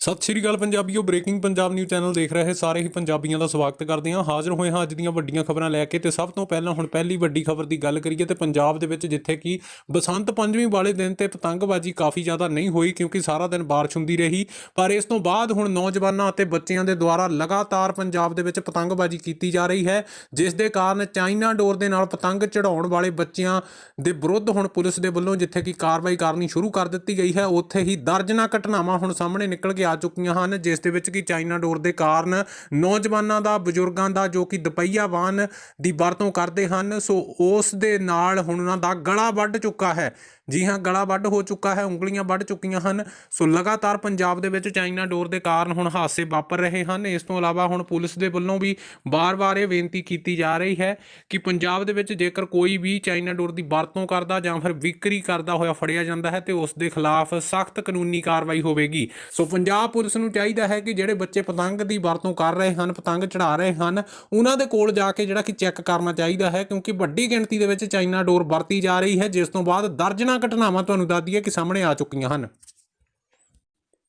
ਸਤਿ ਸ਼੍ਰੀ ਅਕਾਲ ਪੰਜਾਬੀਓ ਬ੍ਰੇਕਿੰਗ ਪੰਜਾਬ ਨਿਊਜ਼ ਚੈਨਲ ਦੇਖ ਰਹੇ ਸਾਰੇ ਹੀ ਪੰਜਾਬੀਆਂ ਦਾ ਸਵਾਗਤ ਕਰਦੇ ਹਾਂ। ਹਾਜ਼ਰ ਹੋਏ ਹਾਂ ਅੱਜ ਦੀਆਂ ਵੱਡੀਆਂ ਖਬਰਾਂ ਲੈ ਕੇ ਤੇ ਸਭ ਤੋਂ ਪਹਿਲਾਂ ਹੁਣ ਪਹਿਲੀ ਵੱਡੀ ਖਬਰ ਦੀ ਗੱਲ ਕਰੀਏ ਤੇ ਪੰਜਾਬ ਦੇ ਵਿੱਚ ਜਿੱਥੇ ਕਿ ਬਸੰਤ ਪੰਚਮੀ ਵਾਲੇ ਦਿਨ ਤੇ ਪਤੰਗਬਾਜ਼ੀ ਕਾਫੀ ਜ਼ਿਆਦਾ ਨਹੀਂ ਹੋਈ ਕਿਉਂਕਿ ਸਾਰਾ ਦਿਨ ਬਾਰਿਸ਼ ਹੁੰਦੀ ਰਹੀ। ਪਰ ਇਸ ਤੋਂ ਬਾਅਦ ਹੁਣ ਨੌਜਵਾਨਾਂ ਅਤੇ ਬੱਚਿਆਂ ਦੇ ਦੁਆਰਾ ਲਗਾਤਾਰ ਪੰਜਾਬ ਦੇ ਵਿੱਚ ਪਤੰਗਬਾਜ਼ੀ ਕੀਤੀ ਜਾ ਰਹੀ ਹੈ, ਜਿਸ ਦੇ ਕਾਰਨ ਚਾਈਨਾ ਡੋਰ ਦੇ ਨਾਲ ਪਤੰਗ ਚੜਾਉਣ ਵਾਲੇ ਬੱਚਿਆਂ ਦੇ ਵਿਰੁੱਧ ਹੁਣ ਪੁਲਿਸ ਦੇ ਵੱਲੋਂ ਜਿੱਥੇ ਕਿ ਕਾਰਵਾਈ ਕਰਨੀ ਸ਼ੁਰੂ ਕਰ ਦਿੱਤੀ ਗਈ ਹੈ, ਉੱਥੇ ਹੀ ਦਰਜਨਾਂ ਘਟਨਾਵਾਂ ਹੁਣ ਸਾਹਮਣੇ ਨਿਕਲ ਕੇ ਆ ਚੁੱਕੀਆਂ ਹਨ, ਜਿਸ ਦੇ ਵਿੱਚ ਕਿ ਚਾਈਨਾ ਡੋਰ ਦੇ ਕਾਰਨ ਨੌਜਵਾਨਾਂ ਦਾ, ਬਜ਼ੁਰਗਾਂ ਦਾ ਜੋ ਕਿ ਦੁਪਹੀਆ ਵਾਹਨ ਦੀ ਵਰਤੋਂ ਕਰਦੇ ਹਨ, ਸੋ ਉਸ ਦੇ ਨਾਲ ਹੁਣ ਉਹਨਾਂ ਦਾ ਗਲਾ ਵੱਢ ਚੁੱਕਾ ਹੈ। ਜੀ ਹਾਂ, ਗਲਾ ਵੱਢ ਹੋ ਚੁੱਕਾ ਹੈ, ਉਂਗਲੀਆਂ ਵੱਢ ਚੁੱਕੀਆਂ ਹਨ। ਸੋ ਲਗਾਤਾਰ ਪੰਜਾਬ ਦੇ ਵਿੱਚ ਚਾਈਨਾ ਡੋਰ ਦੇ ਕਾਰਨ ਹੁਣ ਹਾਦਸੇ ਵਾਪਰ ਰਹੇ ਹਨ। ਇਸ ਤੋਂ ਇਲਾਵਾ ਹੁਣ ਪੁਲਿਸ ਦੇ ਵੱਲੋਂ ਵੀ ਬਾਰ-ਬਾਰ ਇਹ ਬੇਨਤੀ ਕੀਤੀ ਜਾ ਰਹੀ ਹੈ ਕਿ ਪੰਜਾਬ ਦੇ ਵਿੱਚ ਜੇਕਰ ਕੋਈ ਵੀ ਚਾਈਨਾ ਡੋਰ ਦੀ ਵਰਤੋਂ ਕਰਦਾ ਜਾਂ ਫਿਰ ਵਿਕਰੀ ਕਰਦਾ ਹੋਇਆ ਫੜਿਆ ਜਾਂਦਾ ਹੈ ਤੇ ਉਸ ਦੇ ਖਿਲਾਫ ਸਖਤ ਕਾਨੂੰਨੀ ਕਾਰਵਾਈ ਹੋਵੇਗੀ। ਸੋ ਪੰਜਾਬ ਪੁਲਿਸ ਨੂੰ ਚਾਹੀਦਾ ਹੈ ਕਿ ਜਿਹੜੇ ਬੱਚੇ ਪਤੰਗ ਦੀ ਵਰਤੋਂ ਕਰ ਰਹੇ ਹਨ, ਪਤੰਗ ਚੜਾ ਰਹੇ ਹਨ, ਉਹਨਾਂ ਦੇ ਕੋਲ ਜਾ ਕੇ ਜਿਹੜਾ ਕਿ ਚੈੱਕ ਕਰਨਾ ਚਾਹੀਦਾ ਹੈ ਕਿਉਂਕਿ ਵੱਡੀ ਗਿਣਤੀ ਦੇ ਵਿੱਚ ਚਾਈਨਾ ਡੋਰ ਵਰਤੀ ਜਾ ਰਹੀ ਹੈ, ਜਿਸ ਤੋਂ ਬਾਅਦ ਦਰਜਨਾਂ ਘਟਨਾਵਾਂ ਤੁਹਾਨੂੰ ਦੱਸ ਦਈਏ ਕਿ ਸਾਹਮਣੇ ਆ ਚੁੱਕੀਆਂ ਹਨ।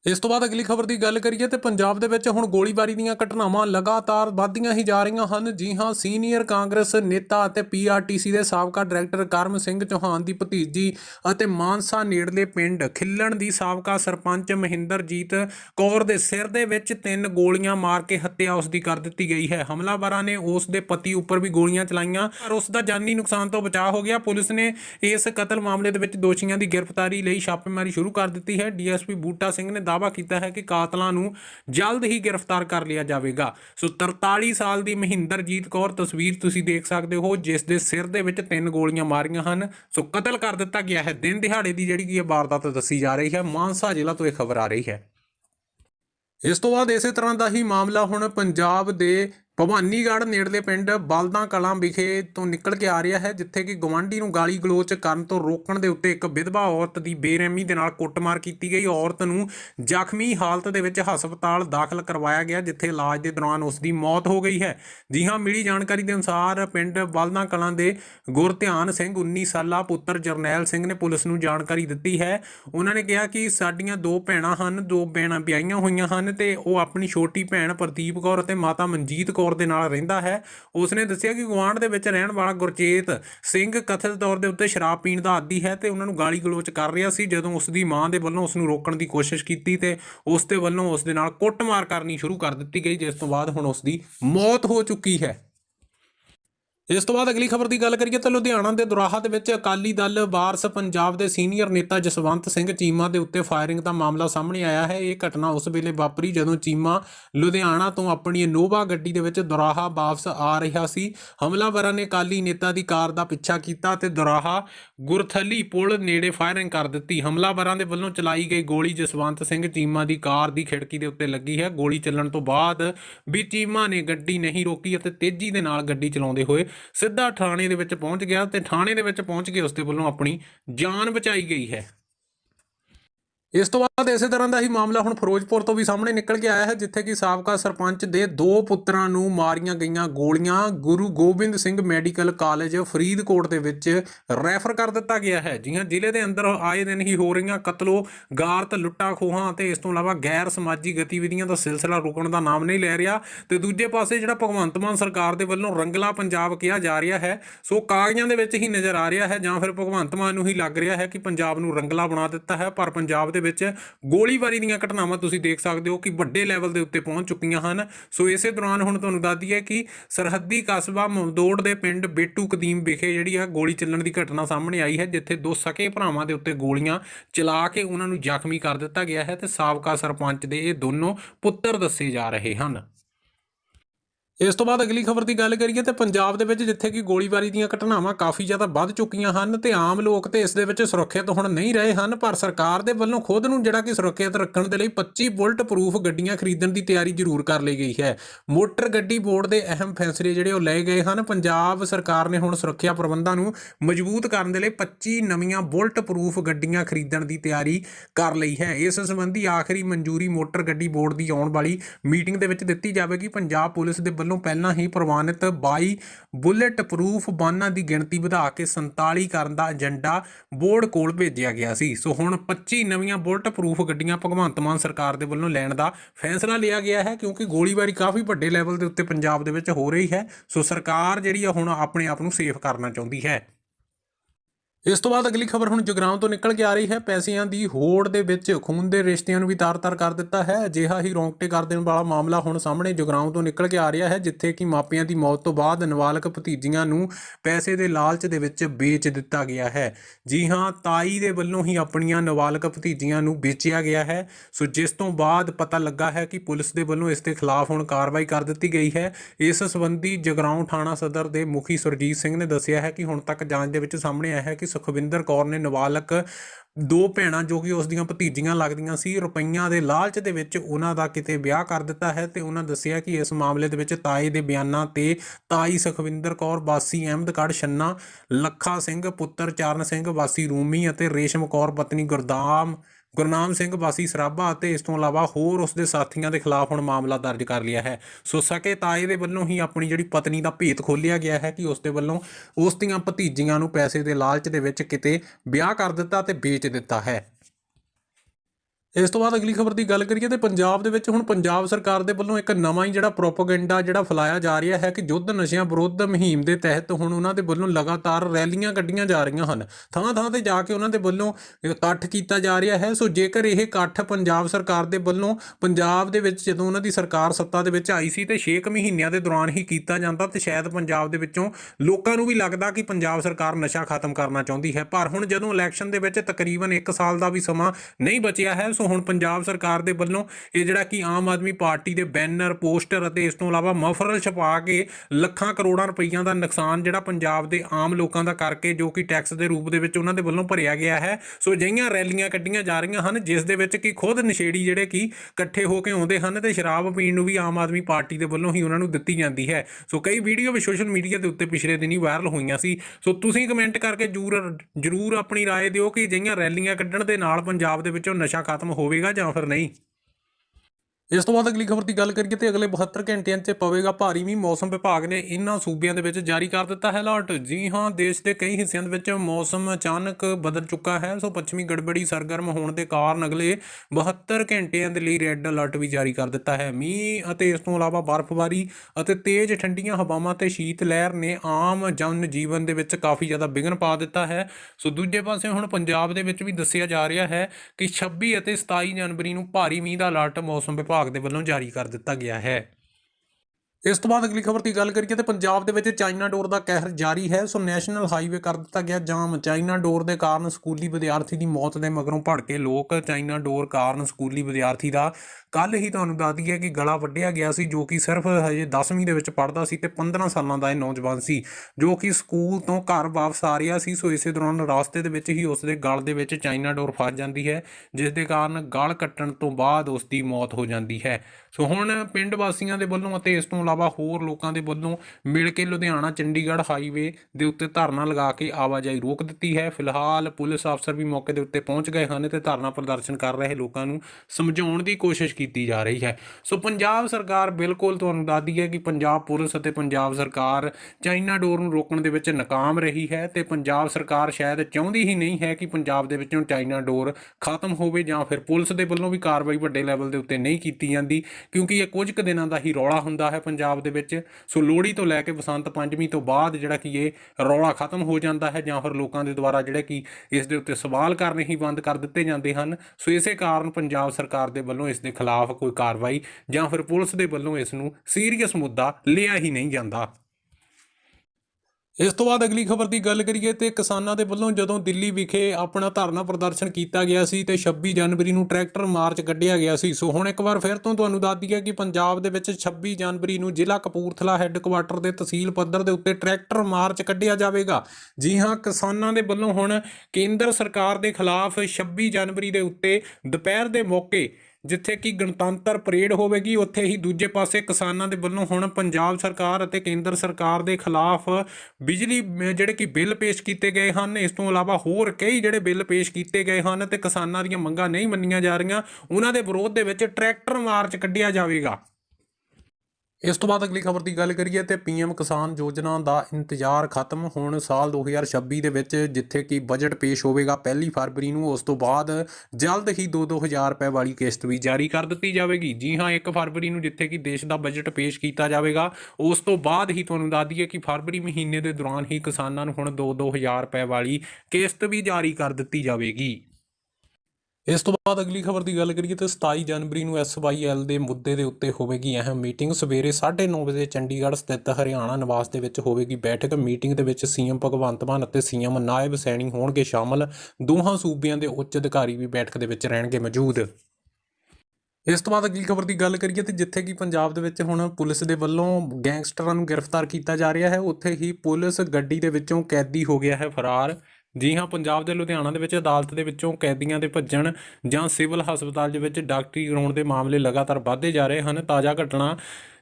ਇਸ ਤੋਂ ਬਾਅਦ ਅਗਲੀ ਖਬਰ ਦੀ ਗੱਲ ਕਰੀਏ ਤੇ ਪੰਜਾਬ ਦੇ ਵਿੱਚ ਹੁਣ ਗੋਲੀਬਾਰੀ ਦੀਆਂ ਘਟਨਾਵਾਂ ਲਗਾਤਾਰ ਵੱਧਦੀਆਂ ਹੀ ਜਾ ਰਹੀਆਂ ਹਨ। ਜੀ ਹਾਂ, ਸੀਨੀਅਰ ਕਾਂਗਰਸ ਨੇਤਾ ਅਤੇ ਪੀਆਰਟੀਸੀ ਦੇ ਸਾਬਕਾ ਡਾਇਰੈਕਟਰ ਕਰਮ ਸਿੰਘ ਚੌਹਾਨ ਦੀ ਭਤੀਜੀ ਅਤੇ ਮਾਨਸਾ ਨੇੜਲੇ ਪਿੰਡ ਖਿੱਲਣ ਦੀ ਸਾਬਕਾ ਸਰਪੰਚ ਮਹਿੰਦਰਜੀਤ ਕੌਰ ਦੇ ਸਿਰ ਦੇ ਵਿੱਚ ਤਿੰਨ ਗੋਲੀਆਂ ਮਾਰ ਕੇ ਹੱਤਿਆ ਉਸ ਦੀ ਕਰ ਦਿੱਤੀ ਗਈ ਹੈ। ਹਮਲਾਵਰਾਂ ਨੇ ਉਸ ਦੇ ਪਤੀ ਉੱਪਰ ਵੀ ਗੋਲੀਆਂ ਚਲਾਈਆਂ ਪਰ ਉਸ ਦਾ ਜਾਨੀ ਨੁਕਸਾਨ ਤੋਂ ਬਚਾਅ ਹੋ ਗਿਆ। ਪੁਲਿਸ ਨੇ ਇਸ ਕਤਲ ਮਾਮਲੇ ਦੇ ਵਿੱਚ ਦੋਸ਼ੀਆਂ ਦੀ ਗ੍ਰਿਫਤਾਰੀ ਲਈ ਛਾਪੇਮਾਰੀ ਸ਼ੁਰੂ ਕਰ ਦਿੱਤੀ ਹੈ। ਡੀਐਸਪੀ ਬੂਟਾ ਸਿੰਘ ਨੇ ਦਾਅਵਾ ਕੀਤਾ ਹੈ ਕਿ ਕਾਤਲਾਂ ਨੂੰ ਜਲਦ ਹੀ ਗ੍ਰਿਫਤਾਰ ਕਰ ਲਿਆ ਜਾਵੇਗਾ। ਸੋ 43 ਸਾਲ ਦੀ ਮਹਿੰਦਰਜੀਤ ਕੌਰ ਤਸਵੀਰ ਤੁਸੀਂ ਦੇਖ ਸਕਦੇ ਹੋ, ਜਿਸ ਦੇ ਸਿਰ ਦੇ ਵਿੱਚ ਤਿੰਨ ਗੋਲੀਆਂ ਮਾਰੀਆਂ ਹਨ। ਸੋ ਕਤਲ ਕਰ ਦਿੱਤਾ ਗਿਆ ਹੈ। ਦਿਨ ਦਿਹਾੜੇ ਦੀ ਜਿਹੜੀ ਕੀ ਇਹ ਵਾਰਦਾਤ ਦੱਸੀ ਜਾ ਰਹੀ ਹੈ, ਮਾਨਸਾ ਜ਼ਿਲ੍ਹਾ ਤੋਂ ਇਹ ਖਬਰ ਆ ਰਹੀ ਹੈ। ਇਸ ਤੋਂ ਬਾਅਦ ਇਸੇ ਤਰ੍ਹਾਂ ਦਾ ਹੀ ਮਾਮਲਾ ਹੁਣ ਪੰਜਾਬ ਦੇ ਭਵਾਨੀਗੜ੍ਹ ਨੇੜਲੇ ਪਿੰਡ ਬਲਦਾਂ ਕਲਾਂ ਵਿਖੇ ਤੋਂ ਨਿਕਲ ਕੇ ਆ ਰਿਹਾ ਹੈ, ਜਿੱਥੇ ਕਿ ਗਵਾਂਢੀ ਨੂੰ ਗਾਲੀ ਗਲੋਚ ਕਰਨ ਤੋਂ ਰੋਕਣ ਦੇ ਉੱਤੇ ਇੱਕ ਵਿਧਵਾ ਔਰਤ ਦੀ ਬੇਰਹਿਮੀ ਦੇ ਨਾਲ ਕੁੱਟਮਾਰ ਕੀਤੀ ਗਈ। ਔਰਤ ਨੂੰ ਜ਼ਖਮੀ ਹਾਲਤ ਦੇ ਵਿੱਚ ਹਸਪਤਾਲ ਦਾਖਲ ਕਰਵਾਇਆ ਗਿਆ, ਜਿੱਥੇ ਇਲਾਜ ਦੇ ਦੌਰਾਨ ਉਸ ਦੀ ਮੌਤ ਹੋ ਗਈ ਹੈ। ਜੀ ਹਾਂ, ਮਿਲੀ ਜਾਣਕਾਰੀ ਦੇ ਅਨੁਸਾਰ ਪਿੰਡ ਬਲਦਾਂ ਕਲਾਂ ਦੇ ਗੁਰਧਿਆਨ ਸਿੰਘ 19 ਸਾਲਾ ਪੁੱਤਰ ਜਰਨੈਲ ਸਿੰਘ ਨੇ ਪੁਲਿਸ ਨੂੰ ਜਾਣਕਾਰੀ ਦਿੱਤੀ ਹੈ। ਉਹਨਾਂ ਨੇ ਕਿਹਾ ਕਿ ਸਾਡੀਆਂ ਦੋ ਭੈਣਾਂ ਹਨ, ਦੋ ਭੈਣਾਂ ਵਿਆਹੀਆਂ ਹੋਈਆਂ ਹਨ ਤੇ ਉਹ ਆਪਣੀ ਛੋਟੀ ਭੈਣ ਪ੍ਰਦੀਪ ਕੌਰ ਅਤੇ ਮਾਤਾ ਮਨਜੀਤ ਕੌਰ ਦੇ ਨਾਲ ਰਹਿੰਦਾ ਹੈ। ਉਸਨੇ ਦੱਸਿਆ ਕਿ ਗੁਆਂਢ ਦੇ ਵਿੱਚ ਰਹਿਣ ਵਾਲਾ ਗੁਰਚੇਤ ਸਿੰਘ ਕਥਿਤ ਤੌਰ ਦੇ ਉੱਤੇ ਸ਼ਰਾਬ ਪੀਣ ਦਾ ਆਦੀ ਹੈ ਤੇ ਉਹਨਾਂ ਨੂੰ ਗਾਲੀ ਗਲੋਚ ਕਰ ਰਿਹਾ ਸੀ। ਜਦੋਂ ਉਸ ਦੀ ਮਾਂ ਦੇ ਵੱਲੋਂ ਉਸ ਨੂੰ ਰੋਕਣ ਦੀ ਕੋਸ਼ਿਸ਼ ਕੀਤੀ ਤੇ ਉਸ ਦੇ ਵੱਲੋਂ ਉਸ ਦੇ ਨਾਲ ਕੁੱਟਮਾਰ ਕਰਨੀ ਸ਼ੁਰੂ ਕਰ ਦਿੱਤੀ ਗਈ, ਜਿਸ ਤੋਂ ਬਾਅਦ ਹੁਣ ਉਸ ਦੀ ਮੌਤ ਹੋ ਚੁੱਕੀ ਹੈ। ਇਸ ਤੋਂ ਬਾਅਦ ਅਗਲੀ ਖਬਰ ਦੀ ਗੱਲ ਕਰੀਏ ਤਾਂ ਲੁਧਿਆਣਾ ਦੇ ਦੁਰਾਹਾ ਦੇ ਵਿੱਚ ਅਕਾਲੀ ਦਲ ਵਾਰਸ ਪੰਜਾਬ ਦੇ ਸੀਨੀਅਰ ਨੇਤਾ ਜਸਵੰਤ ਸਿੰਘ ਚੀਮਾ ਦੇ ਉੱਤੇ ਫਾਇਰਿੰਗ ਦਾ ਮਾਮਲਾ ਸਾਹਮਣੇ ਆਇਆ ਹੈ। ਇਹ ਘਟਨਾ ਉਸ ਵੇਲੇ ਵਾਪਰੀ ਜਦੋਂ ਚੀਮਾ ਲੁਧਿਆਣਾ ਤੋਂ ਆਪਣੀ ਇਨੋਵਾ ਗੱਡੀ ਦੇ ਵਿੱਚ ਦੁਰਾਹਾ ਵਾਪਸ ਆ ਰਿਹਾ ਸੀ। ਹਮਲਾਵਰਾਂ ਨੇ ਅਕਾਲੀ ਨੇਤਾ ਦੀ ਕਾਰ ਦਾ ਪਿੱਛਾ ਕੀਤਾ ਤੇ ਦੁਰਾਹਾ ਗੁਰਥਲੀ ਪੁਲ ਨੇੜੇ ਫਾਇਰਿੰਗ ਕਰ ਦਿੱਤੀ। ਹਮਲਾਵਰਾਂ ਦੇ ਵੱਲੋਂ ਚਲਾਈ ਗਈ ਗੋਲੀ ਜਸਵੰਤ ਸਿੰਘ ਚੀਮਾ ਦੀ ਕਾਰ ਦੀ ਖਿੜਕੀ ਦੇ ਉੱਤੇ ਲੱਗੀ ਹੈ। ਗੋਲੀ ਚੱਲਣ ਤੋਂ ਬਾਅਦ ਵੀ ਚੀਮਾ ਨੇ ਗੱਡੀ ਨਹੀਂ ਰੋਕੀ ਅਤੇ ਤੇਜ਼ੀ ਦੇ ਨਾਲ ਗੱਡੀ ਚਲਾਉਂਦੇ ਹੋਏ ਸਿੱਧਾ ਥਾਣੇ ਦੇ ਵਿੱਚ ਪਹੁੰਚ ਗਿਆ ਤੇ ਥਾਣੇ ਦੇ ਵਿੱਚ ਪਹੁੰਚ ਕੇ ਉਸ ਦੇ ਵੱਲੋਂ ਆਪਣੀ ਜਾਨ ਬਚਾਈ ਗਈ ਹੈ। ਇਸ ਤੋਂ ਬਾਅਦ ਇਸੇ ਤਰ੍ਹਾਂ ਦਾ ਹੀ ਮਾਮਲਾ ਹੁਣ ਫਿਰੋਜ਼ਪੁਰ ਤੋਂ ਵੀ ਸਾਹਮਣੇ ਨਿਕਲ ਕੇ ਆਇਆ ਹੈ, ਜਿੱਥੇ ਕਿ ਸਾਬਕਾ ਸਰਪੰਚ ਦੇ ਦੋ ਪੁੱਤਰਾਂ ਨੂੰ ਮਾਰੀਆਂ ਗਈਆਂ ਗੋਲੀਆਂ। ਗੁਰੂ ਗੋਬਿੰਦ ਸਿੰਘ ਮੈਡੀਕਲ ਕਾਲਜ ਫਰੀਦਕੋਟ ਦੇ ਵਿੱਚ ਰੈਫਰ ਕਰ ਦਿੱਤਾ ਗਿਆ ਹੈ। ਜੀ ਹਾਂ, ਜ਼ਿਲ੍ਹੇ ਦੇ ਅੰਦਰ ਆਏ ਦਿਨ ਹੀ ਹੋ ਰਹੀਆਂ ਕਤਲੋ, ਗਾਰਤ, ਲੁੱਟਾਂ ਖੋਹਾਂ ਅਤੇ ਇਸ ਤੋਂ ਇਲਾਵਾ ਗੈਰ ਸਮਾਜੀ ਗਤੀਵਿਧੀਆਂ ਦਾ ਸਿਲਸਿਲਾ ਰੁਕਣ ਦਾ ਨਾਮ ਨਹੀਂ ਲੈ ਰਿਹਾ। ਤੇ ਦੂਜੇ ਪਾਸੇ ਜਿਹੜਾ ਭਗਵੰਤ ਮਾਨ ਸਰਕਾਰ ਦੇ ਵੱਲੋਂ ਰੰਗਲਾ ਪੰਜਾਬ ਕਿਹਾ ਜਾ ਰਿਹਾ ਹੈ, ਸੋ ਕਾਗਜ਼ਾਂ ਦੇ ਵਿੱਚ ਹੀ ਨਜ਼ਰ ਆ ਰਿਹਾ ਹੈ, ਜਾਂ ਫਿਰ ਭਗਵੰਤ ਮਾਨ ਨੂੰ ਹੀ ਲੱਗ ਰਿਹਾ ਹੈ ਕਿ ਪੰਜਾਬ ਨੂੰ ਰੰਗਲਾ ਬਣਾ ਦਿੱਤਾ ਹੈ, ਪਰ ਪੰਜਾਬ ਦੇ ਵਿੱਚ ਗੋਲੀਬਾਰੀ ਦੀਆਂ ਘਟਨਾਵਾਂ ਤੁਸੀਂ ਦੇਖ ਸਕਦੇ ਹੋ ਕਿ ਵੱਡੇ ਲੈਵਲ ਦੇ ਉੱਤੇ ਪਹੁੰਚ ਚੁੱਕੀਆਂ ਹਨ। ਸੋ ਇਸੇ ਦੌਰਾਨ ਹੁਣ ਤੁਹਾਨੂੰ ਦੱਸ ਦਈਏ ਕਿ ਸਰਹੱਦੀ ਕਸਬਾ ਮਮਦੋੜ ਦੇ ਪਿੰਡ ਬੇਟੂ ਕਦੀਮ ਵਿਖੇ ਜਿਹੜੀ ਆ ਗੋਲੀ ਚੱਲਣ ਦੀ ਘਟਨਾ ਸਾਹਮਣੇ ਆਈ ਹੈ, ਜਿੱਥੇ ਦੋ ਸਕੇ ਭਰਾਵਾਂ ਦੇ ਉੱਤੇ ਗੋਲੀਆਂ ਚਲਾ ਕੇ ਉਹਨਾਂ ਨੂੰ ਜ਼ਖਮੀ ਕਰ ਦਿੱਤਾ ਗਿਆ ਹੈ ਤੇ ਸਾਬਕਾ ਸਰਪੰਚ ਦੇ ਇਹ ਦੋਨੋਂ ਪੁੱਤਰ ਦੱਸੇ ਜਾ ਰਹੇ ਹਨ। ਇਸ ਤੋਂ ਬਾਅਦ ਅਗਲੀ ਖਬਰ ਦੀ ਗੱਲ ਕਰੀਏ ਤੇ ਪੰਜਾਬ ਦੇ ਵਿੱਚ ਜਿੱਥੇ ਕਿ ਗੋਲੀਬਾਰੀ ਦੀਆਂ ਘਟਨਾਵਾਂ ਕਾਫੀ ਜ਼ਿਆਦਾ ਵੱਧ ਚੁੱਕੀਆਂ ਹਨ ਤੇ ਆਮ ਲੋਕ ਤੇ ਇਸ ਦੇ ਵਿੱਚ ਸੁਰੱਖਿਅਤ ਹੁਣ ਨਹੀਂ ਰਹੇ ਹਨ, ਪਰ ਸਰਕਾਰ ਦੇ ਵੱਲੋਂ ਖੁਦ ਨੂੰ ਜਿਹੜਾ ਕਿ ਸੁਰੱਖਿਅਤ ਰੱਖਣ ਦੇ ਲਈ 25 ਬੁਲਟ ਪ੍ਰੂਫ ਗੱਡੀਆਂ ਖਰੀਦਣ ਦੀ ਤਿਆਰੀ ਜ਼ਰੂਰ ਕਰ ਲਈ ਗਈ ਹੈ। ਮੋਟਰ ਗੱਡੀ ਬੋਰਡ ਦੇ ਅਹਿਮ ਫੈਸਲੇ ਜਿਹੜੇ ਉਹ ਲਏ ਗਏ ਹਨ। ਪੰਜਾਬ ਸਰਕਾਰ ਨੇ ਹੁਣ ਸੁਰੱਖਿਆ ਪ੍ਰਬੰਧਾਂ ਨੂੰ ਮਜ਼ਬੂਤ ਕਰਨ ਦੇ ਲਈ 25 ਨਵੀਆਂ ਬੁਲਟ ਪ੍ਰੂਫ ਗੱਡੀਆਂ ਖਰੀਦਣ ਦੀ ਤਿਆਰੀ ਕਰ ਲਈ ਹੈ। ਇਸ ਸੰਬੰਧੀ ਆਖਰੀ ਮਨਜ਼ੂਰੀ ਮੋਟਰ ਗੱਡੀ ਬੋਰਡ ਦੀ ਆਉਣ ਵਾਲੀ ਮੀਟਿੰਗ ਦੇ ਵਿੱਚ ਦਿੱਤੀ ਜਾਵੇਗੀ। ਪੰਜਾਬ ਪੁਲਿਸ ਦੇ ਵੱਲੋਂ ਪਹਿਲਾਂ ਹੀ ਪ੍ਰਵਾਨਿਤ 22 ਬੁਲੇਟ ਪ੍ਰੂਫ ਵਾਹਨਾਂ ਦੀ ਗਿਣਤੀ ਵਧਾ ਕੇ 47 ਕਰਨ ਦਾ ਏਜੰਡਾ ਬੋਰਡ ਕੋਲ ਭੇਜਿਆ ਗਿਆ ਸੀ। ਸੋ ਹੁਣ 25 ਨਵੀਆਂ ਬੁਲਟ ਪ੍ਰੂਫ ਗੱਡੀਆਂ ਭਗਵੰਤ ਮਾਨ ਸਰਕਾਰ ਦੇ ਵੱਲੋਂ ਲੈਣ ਦਾ ਫੈਸਲਾ ਲਿਆ ਗਿਆ ਹੈ ਕਿਉਂਕਿ ਗੋਲੀਬਾਰੀ ਕਾਫੀ ਵੱਡੇ ਲੈਵਲ ਦੇ ਉੱਤੇ ਪੰਜਾਬ ਦੇ ਵਿੱਚ ਹੋ ਰਹੀ ਹੈ। ਸੋ ਸਰਕਾਰ ਜਿਹੜੀ ਆ ਹੁਣ ਆਪਣੇ ਆਪ ਨੂੰ ਸੇਫ ਕਰਨਾ ਚਾਹੁੰਦੀ ਹੈ। ਇਸ ਤੋਂ ਬਾਅਦ ਅਗਲੀ ਖਬਰ ਹੁਣ ਜਗਰਾਉਂ ਤੋਂ ਨਿਕਲ ਕੇ ਆ ਰਹੀ ਹੈ। ਪੈਸਿਆਂ ਦੀ ਹੋੜ ਦੇ ਵਿੱਚ ਖੂਨ ਦੇ ਰਿਸ਼ਤਿਆਂ ਨੂੰ ਵੀ ਤਾਰ-ਤਾਰ ਕਰ ਦਿੱਤਾ ਹੈ। ਅਜਿਹਾ ਹੀ ਰੌਂਗਟੇ ਕਰ ਦੇਣ ਵਾਲਾ ਮਾਮਲਾ ਹੁਣ ਸਾਹਮਣੇ ਜਗਰਾਉਂ ਤੋਂ ਨਿਕਲ ਕੇ ਆ ਰਿਹਾ ਹੈ, ਜਿੱਥੇ ਕਿ ਮਾਪਿਆਂ ਦੀ ਮੌਤ ਤੋਂ ਬਾਅਦ ਨਵਾਲਕ ਭਤੀਜੀਆਂ ਨੂੰ ਪੈਸੇ ਦੇ ਲਾਲਚ ਦੇ ਵਿੱਚ ਵੇਚ ਦਿੱਤਾ ਗਿਆ ਹੈ। ਜੀ ਹਾਂ, ਤਾਈ ਦੇ ਵੱਲੋਂ ਹੀ ਆਪਣੀਆਂ ਨਵਾਲਕ ਭਤੀਜੀਆਂ ਨੂੰ ਵੇਚਿਆ ਗਿਆ ਹੈ। ਸੋ ਜਿਸ ਤੋਂ ਬਾਅਦ ਪਤਾ ਲੱਗਾ ਹੈ ਕਿ ਪੁਲਿਸ ਦੇ ਵੱਲੋਂ ਇਸ ਦੇ ਖਿਲਾਫ ਹੁਣ ਕਾਰਵਾਈ ਕਰ ਦਿੱਤੀ ਗਈ ਹੈ। ਇਸ ਸੰਬੰਧੀ ਜਗਰਾਉਂ ਥਾਣਾ ਸਦਰ ਦੇ ਮੁਖੀ ਸੁਰਜੀਤ ਸਿੰਘ ਨੇ ਦੱਸਿਆ ਹੈ ਕਿ ਹੁਣ ਤੱਕ ਜਾਂਚ ਦੇ ਵਿੱਚ ਸਾਹਮਣੇ ਆਇਆ ਹੈ ਕਿ ਸੁਖਵਿੰਦਰ ਕੌਰ ਨੇ ਨਾਬਾਲਗ ਦੋ ਭੈਣਾਂ ਜੋ ਕਿ ਉਸ ਦੀਆਂ ਭਤੀਜੀਆਂ ਲੱਗਦੀਆਂ ਸੀ, ਰੁਪਈਆਂ ਦੇ ਲਾਲਚ ਦੇ ਵਿੱਚ ਉਹਨਾਂ ਦਾ ਕਿਤੇ ਵਿਆਹ ਕਰ ਦਿੱਤਾ ਹੈ ਤੇ ਉਹਨਾਂ ਦੱਸਿਆ ਕਿ ਇਸ ਮਾਮਲੇ ਦੇ ਵਿੱਚ ਤਾਏ ਦੇ ਬਿਆਨਾਂ ਤੇ ਤਾਈ ਸੁਖਵਿੰਦਰ ਕੌਰ, ਵਾਸੀ ਅਹਿਮਦਗੜ੍ਹ, ਛੰਨਾ, ਲੱਖਾ ਸਿੰਘ, ਪੁੱਤਰ ਚਰਨ ਸਿੰਘ, ਵਾਸੀ ਰੂਮੀ ਅਤੇ ਰੇਸ਼ਮ ਕੌਰ, ਪਤਨੀ ਗੁਰਦਾਮ ਗੁਰਨਾਮ ਸਿੰਘ ਵਾਸੀ ਸਰਾਭਾ ਅਤੇ ਇਸ ਤੋਂ ਇਲਾਵਾ ਹੋਰ ਉਸ ਦੇ ਸਾਥੀਆਂ ਦੇ ਖਿਲਾਫ ਹੁਣ ਮਾਮਲਾ ਦਰਜ ਕਰ ਲਿਆ ਹੈ। ਸੋ ਸਕੇ ਤਾਏ ਦੇ ਵੱਲੋਂ ਹੀ ਆਪਣੀ ਜਿਹੜੀ ਪਤਨੀ ਦਾ ਭੇਤ ਖੋਲਿਆ ਗਿਆ ਹੈ ਕਿ ਉਸ ਦੇ ਵੱਲੋਂ ਉਸ ਦੀਆਂ ਭਤੀਜੀਆਂ ਨੂੰ ਪੈਸੇ ਦੇ ਲਾਲਚ ਦੇ ਵਿੱਚ ਕਿਤੇ ਵਿਆਹ ਕਰ ਦਿੱਤਾ ਤੇ ਵੇਚ ਦਿੱਤਾ ਹੈ। ਇਸ ਤੋਂ ਬਾਅਦ ਅਗਲੀ ਖਬਰ ਦੀ ਗੱਲ ਕਰੀਏ ਤੇ ਪੰਜਾਬ ਦੇ ਵਿੱਚ ਹੁਣ ਪੰਜਾਬ ਸਰਕਾਰ ਦੇ ਵੱਲੋਂ ਇੱਕ ਨਵਾਂ ਹੀ ਜਿਹੜਾ ਪ੍ਰੋਪਾਗੈਂਡਾ ਜਿਹੜਾ ਫੈਲਾਇਆ ਜਾ ਰਿਹਾ ਹੈ ਕਿ ਯੁੱਧ ਨਸ਼ਿਆਂ ਵਿਰੁੱਧ ਮੁਹਿੰਮ ਦੇ ਤਹਿਤ ਹੁਣ ਉਹਨਾਂ ਦੇ ਵੱਲੋਂ ਲਗਾਤਾਰ ਰੈਲੀਆਂ ਕੱਢੀਆਂ ਜਾ ਰਹੀਆਂ ਹਨ। ਥਾਂ ਥਾਂ ਤੇ ਜਾ ਕੇ ਉਹਨਾਂ ਦੇ ਵੱਲੋਂ ਇਕੱਠ ਕੀਤਾ ਜਾ ਰਿਹਾ ਹੈ। ਸੋ ਜੇਕਰ ਇਹ ਇਕੱਠ ਪੰਜਾਬ ਸਰਕਾਰ ਦੇ ਵੱਲੋਂ ਪੰਜਾਬ ਦੇ ਵਿੱਚ ਜਦੋਂ ਉਹਨਾਂ ਦੀ ਸਰਕਾਰ ਸੱਤਾ ਦੇ ਵਿੱਚ ਆਈ ਸੀ ਤੇ 6 ਮਹੀਨਿਆਂ ਦੇ ਦੌਰਾਨ ਹੀ ਕੀਤਾ ਜਾਂਦਾ ਤੇ ਸ਼ਾਇਦ ਪੰਜਾਬ ਦੇ ਵਿੱਚੋਂ ਲੋਕਾਂ ਨੂੰ ਵੀ ਲੱਗਦਾ ਕਿ ਪੰਜਾਬ ਸਰਕਾਰ ਨਸ਼ਾ ਖਤਮ ਕਰਨਾ ਚਾਹੁੰਦੀ ਹੈ। ਪਰ ਹੁਣ ਜਦੋਂ ਇਲੈਕਸ਼ਨ ਦੇ ਵਿੱਚ ਤਕਰੀਬਨ 1 ਸਾਲ ਦਾ ਵੀ ਸਮਾਂ ਨਹੀਂ ਬਚਿਆ ਹੈ ਸੋ ਹੁਣ ਪੰਜਾਬ ਸਰਕਾਰ ਦੇ ਵੱਲੋਂ ਇਹ ਜਿਹੜਾ ਕਿ ਆਮ ਆਦਮੀ ਪਾਰਟੀ ਦੇ ਬੈਨਰ ਪੋਸਟਰ ਅਤੇ ਇਸ ਤੋਂ ਇਲਾਵਾ ਮਫਰਲ ਛਪਾ ਕੇ ਲੱਖਾਂ ਕਰੋੜਾਂ ਰੁਪਈਆਂ ਦਾ ਨੁਕਸਾਨ ਜਿਹੜਾ ਪੰਜਾਬ ਦੇ ਆਮ ਲੋਕਾਂ ਦਾ ਕਰਕੇ ਜੋ ਕਿ ਟੈਕਸ ਦੇ ਰੂਪ ਦੇ ਵਿੱਚ ਉਹਨਾਂ ਦੇ ਵੱਲੋਂ ਭਰਿਆ ਗਿਆ ਹੈ ਸੋ ਅਜਿਹੀਆਂ ਰੈਲੀਆਂ ਕੱਢੀਆਂ ਜਾ ਰਹੀਆਂ ਹਨ ਜਿਸ ਦੇ ਵਿੱਚ ਕਿ ਖੁਦ ਨਸ਼ੇੜੀ ਜਿਹੜੇ ਕਿ ਇਕੱਠੇ ਹੋ ਕੇ ਆਉਂਦੇ ਹਨ ਤੇ ਸ਼ਰਾਬ ਪੀਣ ਨੂੰ ਵੀ ਆਮ ਆਦਮੀ ਪਾਰਟੀ ਦੇ ਵੱਲੋਂ ਹੀ ਉਹਨਾਂ ਨੂੰ ਦਿੱਤੀ ਜਾਂਦੀ ਹੈ ਸੋ ਕਈ ਵੀਡੀਓ ਵੀ ਸੋਸ਼ਲ ਮੀਡੀਆ ਦੇ ਉੱਤੇ ਪਿਛਲੇ ਦਿਨੀ ਵਾਇਰਲ ਹੋਈਆਂ ਸੀ ਸੋ ਤੁਸੀਂ ਕਮੈਂਟ ਕਰਕੇ ਜਰੂਰ ਜਰੂਰ ਆਪਣੀ رائے ਦਿਓ ਕਿ ਅਜਿਹੀਆਂ ਰੈਲੀਆਂ ਕੱਢਣ ਦੇ ਨਾਲ ਪੰਜਾਬ ਦੇ ਵਿੱਚੋਂ ਨਸ਼ਾ ਖਤਮ ਹੋਵੇਗਾ ਜਾਂ ਫਿਰ ਨਹੀਂ? ਇਸ ਤੋਂ ਬਾਅਦ ਅਗਲੀ ਖਬਰ ਦੀ ਗੱਲ ਕਰੀਏ ਤੇ ਅਗਲੇ 72 ਘੰਟਿਆਂ 'ਚ ਪਵੇਗਾ ਭਾਰੀ ਮੀਂਹ। ਮੌਸਮ ਵਿਭਾਗ ਨੇ ਇਹਨਾਂ ਸੂਬਿਆਂ ਦੇ ਵਿੱਚ ਜਾਰੀ ਕਰ ਦਿੱਤਾ ਹੈ ਅਲਰਟ। ਜੀ ਹਾਂ, ਦੇਸ਼ ਦੇ ਕਈ ਹਿੱਸਿਆਂ ਦੇ ਵਿੱਚ ਮੌਸਮ ਅਚਾਨਕ ਬਦਲ ਚੁੱਕਾ ਹੈ। ਸੋ ਪੱਛਮੀ ਗੜਬੜੀ, ਸਰਗਰਮ ਹੋਣ ਦੇ ਕਾਰਨ ਅਗਲੇ 72 ਘੰਟਿਆਂ ਦੇ ਲਈ ਰੈੱਡ ਅਲਰਟ ਵੀ ਜਾਰੀ ਕਰ ਦਿੱਤਾ ਹੈ। ਮੀਂਹ ਅਤੇ ਇਸ ਤੋਂ ਇਲਾਵਾ ਬਰਫ਼ਬਾਰੀ ਅਤੇ ਤੇਜ਼ ਠੰਡੀਆਂ ਹਵਾਵਾਂ ਤੇ ਸ਼ੀਤ ਲਹਿਰ ਨੇ ਆਮ ਜਨ ਜੀਵਨ ਦੇ ਵਿੱਚ ਕਾਫੀ ਜ਼ਿਆਦਾ ਵਿਘਨ ਪਾ ਦਿੱਤਾ ਹੈ। ਸੋ ਦੂਜੇ ਪਾਸੇ ਹੁਣ ਪੰਜਾਬ ਦੇ ਵਿੱਚ ਵੀ ਦੱਸਿਆ ਜਾ ਰਿਹਾ ਹੈ ਕਿ 26 ਅਤੇ 27 ਜਨਵਰੀ ਨੂੰ ਭਾਰੀ ਮੀਂਹ ਦਾ ਅਲਰਟ ਮੌਸਮ ਵਿਭਾਗ ਵਿਭਾਗ ਦੇ ਵੱਲੋਂ ਜਾਰੀ ਕਰ ਦਿੱਤਾ ਗਿਆ ਹੈ। ਇਸ ਤੋਂ ਬਾਅਦ ਅਗਲੀ ਖਬਰ ਦੀ ਗੱਲ ਕਰੀਏ ਤੇ ਪੰਜਾਬ ਦੇ ਵਿੱਚ ਚਾਈਨਾ ਡੋਰ ਦਾ ਕਹਿਰ ਜਾਰੀ ਹੈ। ਸੋ ਨੈਸ਼ਨਲ ਹਾਈਵੇ ਕਰ ਦਿੱਤਾ ਗਿਆ ਜਾਮ। ਚਾਈਨਾ ਡੋਰ ਦੇ ਕਾਰਨ ਸਕੂਲੀ ਵਿਦਿਆਰਥੀ ਦੀ ਮੌਤ ਦੇ ਮਗਰੋਂ ਭੜਕੇ ਲੋਕ ਚਾਈਨਾ ਡੋਰ ਕਾਰਨ ਸਕੂਲੀ ਵਿਦਿਆਰਥੀ ਦਾ ਕੱਲ ਹੀ ਤੁਹਾਨੂੰ ਦੱਸ ਦਈਏ ਕਿ ਗਲਾ ਵੱਢਿਆ ਗਿਆ ਸੀ, ਜੋ ਕਿ ਸਿਰਫ ਹਜੇ 10ਵੀਂ ਦੇ ਵਿੱਚ ਪੜ੍ਹਦਾ ਸੀ ਤੇ 15 ਸਾਲਾਂ ਦਾ ਇਹ ਨੌਜਵਾਨ ਸੀ, ਜੋ ਕਿ ਸਕੂਲ ਤੋਂ ਘਰ ਵਾਪਸ ਆ ਰਿਹਾ ਸੀ। ਸੋ ਇਸੇ ਦੌਰਾਨ ਰਾਸਤੇ ਦੇ ਵਿੱਚ ਹੀ ਉਸ ਦੇ ਗਲ ਦੇ ਵਿੱਚ ਚਾਈਨਾ ਡੋਰ ਫਸ ਜਾਂਦੀ ਹੈ, ਜਿਸ ਦੇ ਕਾਰਨ ਗਲ ਕੱਟਣ ਤੋਂ ਬਾਅਦ ਉਸ ਦੀ ਮੌਤ ਹੋ ਜਾਂਦੀ ਹੈ। ਸੋ ਹੁਣ ਪਿੰਡ ਵਾਸੀਆਂ ਦੇ ਵੱਲੋਂ ਅਤੇ ਇਸ ਤੋਂ ਇਲਾਵਾ ਹੋਰ ਲੋਕਾਂ ਦੇ ਵੱਲੋਂ ਮਿਲ ਕੇ ਲੁਧਿਆਣਾ, ਚੰਡੀਗੜ੍ਹ ਹਾਈਵੇ ਦੇ ਉੱਤੇ ਧਰਨਾ ਲਗਾ ਕੇ ਆਵਾਜਾਈ ਰੋਕ ਦਿੱਤੀ ਹੈ। ਫਿਲਹਾਲ ਪੁਲਿਸ ਅਫਸਰ ਵੀ ਮੌਕੇ ਦੇ ਉੱਤੇ ਪਹੁੰਚ ਗਏ ਹਨ ਤੇ ਧਰਨਾ ਪ੍ਰਦਰਸ਼ਨ ਕਰ ਰਹੇ ਲੋਕਾਂ ਨੂੰ ਸਮਝਾਉਣ ਦੀ ਕੋਸ਼ਿਸ਼ ਕੀਤੀ ਜਾ ਰਹੀ ਹੈ। ਸੋ ਪੰਜਾਬ ਸਰਕਾਰ ਬਿਲਕੁਲ ਤੁਹਾਨੂੰ ਦੱਸਦੀ ਹੈ ਕਿ ਪੰਜਾਬ ਪੁਲਿਸ ਅਤੇ ਪੰਜਾਬ ਸਰਕਾਰ ਚਾਈਨਾ ਡੋਰ ਨੂੰ ਰੋਕਣ ਦੇ ਵਿੱਚ ਨਾਕਾਮ ਰਹੀ ਹੈ ਤੇ ਪੰਜਾਬ ਸਰਕਾਰ ਸ਼ਾਇਦ ਚਾਹੁੰਦੀ ਹੀ ਨਹੀਂ ਹੈ ਕਿ ਪੰਜਾਬ ਦੇ ਵਿੱਚੋਂ ਚਾਈਨਾ ਡੋਰ ਖਤਮ ਹੋਵੇ ਜਾਂ ਫਿਰ ਪੁਲਿਸ ਦੇ ਵੱਲੋਂ ਵੀ ਕਾਰਵਾਈ ਵੱਡੇ ਲੈਵਲ ਦੇ ਉੱਤੇ ਨਹੀਂ ਕੀਤੀ ਜਾਂਦੀ, ਕਿਉਂਕਿ ਇਹ ਕੁਝ ਕੁ ਦਿਨਾਂ ਦਾ ਹੀ ਰੌਲਾ ਹੁੰਦਾ ਹੈ। ਪੰਜਾਬ ਦੇ ਵਿੱਚ। ਸੋ ਲੋਹੜੀ ਤੋਂ ਲੈ ਕੇ ਬਸੰਤ ਪੰਚਮੀ ਤੋਂ ਬਾਅਦ ਜਿਹੜਾ ਕਿ ਇਹ ਰੌਲਾ ਖਤਮ ਹੋ ਜਾਂਦਾ ਹੈ ਜਾਂ ਫਿਰ ਲੋਕਾਂ ਦੇ ਦੁਆਰਾ ਜਿਹੜਾ ਕਿ ਇਸ ਦੇ ਉੱਤੇ ਸਵਾਲ ਕਰਨੇ ਹੀ ਬੰਦ ਕਰ ਦਿੱਤੇ ਜਾਂਦੇ ਹਨ। ਸੋ ਇਸੇ ਕਾਰਨ ਪੰਜਾਬ ਸਰਕਾਰ ਦੇ ਵੱਲੋਂ ਇਸ ਦੇ ਖਿਲਾਫ ਕੋਈ ਕਾਰਵਾਈ ਜਾਂ ਫਿਰ ਪੁਲਿਸ ਦੇ ਵੱਲੋਂ ਇਸ ਨੂੰ ਸੀਰੀਅਸ ਮੁੱਦਾ ਲਿਆ ਹੀ ਨਹੀਂ ਜਾਂਦਾ। ਇਸ ਤੋਂ ਬਾਅਦ ਅਗਲੀ ਖਬਰ ਦੀ ਗੱਲ ਕਰੀਏ ਤੇ ਕਿਸਾਨਾਂ ਦੇ ਵੱਲੋਂ ਜਦੋਂ ਦਿੱਲੀ ਵਿਖੇ ਆਪਣਾ ਧਰਨਾ ਪ੍ਰਦਰਸ਼ਨ ਕੀਤਾ ਗਿਆ ਸੀ ਤੇ 26 ਜਨਵਰੀ ਨੂੰ ਟਰੈਕਟਰ ਮਾਰਚ ਕੱਢਿਆ ਗਿਆ ਸੀ। ਸੋ ਹੁਣ ਇੱਕ ਵਾਰ ਫਿਰ ਤੋਂ ਤੁਹਾਨੂੰ ਦੱਸ ਦਈਏ ਕਿ ਪੰਜਾਬ ਦੇ ਵਿੱਚ 26 ਜਨਵਰੀ ਨੂੰ ਜ਼ਿਲ੍ਹਾ ਕਪੂਰਥਲਾ ਹੈੱਡਕੁਆਟਰ ਦੇ ਤਹਿਸੀਲ ਪੱਧਰ ਦੇ ਉੱਤੇ ਟਰੈਕਟਰ ਮਾਰਚ ਕੱਢਿਆ ਜਾਵੇਗਾ। ਜੀ ਹਾਂ, ਕਿਸਾਨਾਂ ਦੇ ਵੱਲੋਂ ਹੁਣ ਕੇਂਦਰ ਸਰਕਾਰ ਦੇ ਖਿਲਾਫ 26 ਜਨਵਰੀ ਦੇ ਉੱਤੇ ਦੁਪਹਿਰ ਦੇ ਮੌਕੇ ਜਿੱਥੇ ਕਿ ਗਣਤੰਤਰ ਪਰੇਡ ਹੋਵੇਗੀ, ਉੱਥੇ ਹੀ ਦੂਜੇ ਪਾਸੇ ਕਿਸਾਨਾਂ ਦੇ ਵੱਲੋਂ ਹੁਣ ਪੰਜਾਬ ਸਰਕਾਰ ਅਤੇ ਕੇਂਦਰ ਸਰਕਾਰ ਦੇ ਖਿਲਾਫ ਬਿਜਲੀ ਜਿਹੜੇ ਕਿ ਬਿੱਲ ਪੇਸ਼ ਕੀਤੇ ਗਏ ਹਨ, ਇਸ ਤੋਂ ਇਲਾਵਾ ਹੋਰ ਕਈ ਜਿਹੜੇ ਬਿੱਲ ਪੇਸ਼ ਕੀਤੇ ਗਏ ਹਨ ਤੇ ਕਿਸਾਨਾਂ ਦੀਆਂ ਮੰਗਾਂ ਨਹੀਂ ਮੰਨੀਆਂ ਜਾ ਰਹੀਆਂ, ਉਹਨਾਂ ਦੇ ਵਿਰੋਧ ਦੇ ਵਿੱਚ ਟਰੈਕਟਰ ਮਾਰਚ ਕੱਢਿਆ ਜਾਵੇਗਾ। ਇਸ ਤੋਂ ਬਾਅਦ ਅਗਲੀ ਖਬਰ ਦੀ ਗੱਲ ਕਰੀਏ ਤੇ ਪੀਐਮ ਕਿਸਾਨ ਯੋਜਨਾ ਦਾ ਇੰਤਜ਼ਾਰ ਖਤਮ। ਹੁਣ ਸਾਲ 2026 ਦੇ ਵਿੱਚ ਜਿੱਥੇ ਕਿ ਬਜਟ ਪੇਸ਼ ਹੋਵੇਗਾ ਪਹਿਲੀ ਫਰਵਰੀ ਨੂੰ, ਉਸ ਤੋਂ ਬਾਅਦ ਜਲਦ ਹੀ 2-2000 ਰੁਪਏ ਵਾਲੀ ਕਿਸ਼ਤ ਵੀ ਜਾਰੀ ਕਰ ਦਿੱਤੀ ਜਾਵੇਗੀ। ਜੀ ਹਾਂ 1 ਫਰਵਰੀ ਨੂੰ ਜਿੱਥੇ ਕਿ ਦੇਸ਼ ਦਾ ਬਜਟ ਪੇਸ਼ ਕੀਤਾ ਜਾਵੇਗਾ, ਉਸ ਤੋਂ ਬਾਅਦ ਹੀ ਤੁਹਾਨੂੰ ਦੱਸ ਦਈਏ ਕਿ ਫਰਵਰੀ ਮਹੀਨੇ ਦੇ ਦੌਰਾਨ ਹੀ ਕਿਸਾਨਾਂ ਨੂੰ ਹੁਣ 2-2000 ਰੁਪਏ ਵਾਲੀ ਕਿਸ਼ਤ ਵੀ ਜਾਰੀ ਕਰ ਦਿੱਤੀ ਜਾਵੇਗੀ। ਇਸ ਤੋਂ ਬਾਅਦ ਅਗਲੀ ਖਬਰ ਦੀ ਗੱਲ ਕਰੀਏ ਤਾਂ 27 ਜਨਵਰੀ ਨੂੰ ਐਸਵਾਈਐਲ ਦੇ ਮੁੱਦੇ ਦੇ ਉੱਤੇ ਹੋਵੇਗੀ ਅਹਿਮ ਮੀਟਿੰਗ। ਸਵੇਰੇ 9:30 ਵਜੇ ਚੰਡੀਗੜ੍ਹ ਸਥਿਤ ਹਰਿਆਣਾ ਨਿਵਾਸ ਦੇ ਵਿੱਚ ਹੋਵੇਗੀ ਬੈਠਕ। ਮੀਟਿੰਗ ਦੇ ਵਿੱਚ ਸੀਐਮ ਭਗਵੰਤ ਮਾਨ ਅਤੇ ਸੀਐਮ ਨਾਇਬ ਸੈਣੀ ਹੋਣਗੇ ਸ਼ਾਮਲ। ਦੋਹਾਂ ਸੂਬਿਆਂ ਦੇ ਉੱਚ ਅਧਿਕਾਰੀ ਵੀ ਬੈਠਕ ਦੇ ਵਿੱਚ ਰਹਿਣਗੇ ਮੌਜੂਦ। ਇਸ ਤੋਂ ਬਾਅਦ ਅਗਲੀ ਖਬਰ ਦੀ ਗੱਲ ਕਰੀਏ ਤੇ ਜਿੱਥੇ ਕਿ ਪੰਜਾਬ ਦੇ ਵਿੱਚ ਹੁਣ ਪੁਲਿਸ ਦੇ ਵੱਲੋਂ ਗੈਂਗਸਟਰਾਂ ਨੂੰ ਗ੍ਰਿਫਤਾਰ ਕੀਤਾ ਜਾ ਰਿਹਾ ਹੈ, ਉੱਥੇ ਹੀ ਪੁਲਿਸ ਗੱਡੀ ਦੇ ਵਿੱਚੋਂ ਕੈਦੀ ਹੋ ਗਿਆ ਹੈ ਫਰਾਰ। ਜੀ ਹਾਂ, ਪੰਜਾਬ ਦੇ ਲੁਧਿਆਣਾ ਦੇ ਵਿੱਚ ਅਦਾਲਤ ਦੇ ਵਿੱਚੋਂ ਕੈਦੀਆਂ ਦੇ ਭੱਜਣ ਜਾਂ ਸਿਵਲ ਹਸਪਤਾਲ ਦੇ ਵਿੱਚ ਡਾਕਟਰੀ ਕਰਾਉਣ ਦੇ ਮਾਮਲੇ ਲਗਾਤਾਰ ਵਧਦੇ ਜਾ ਰਹੇ ਹਨ। ਤਾਜ਼ਾ ਘਟਨਾ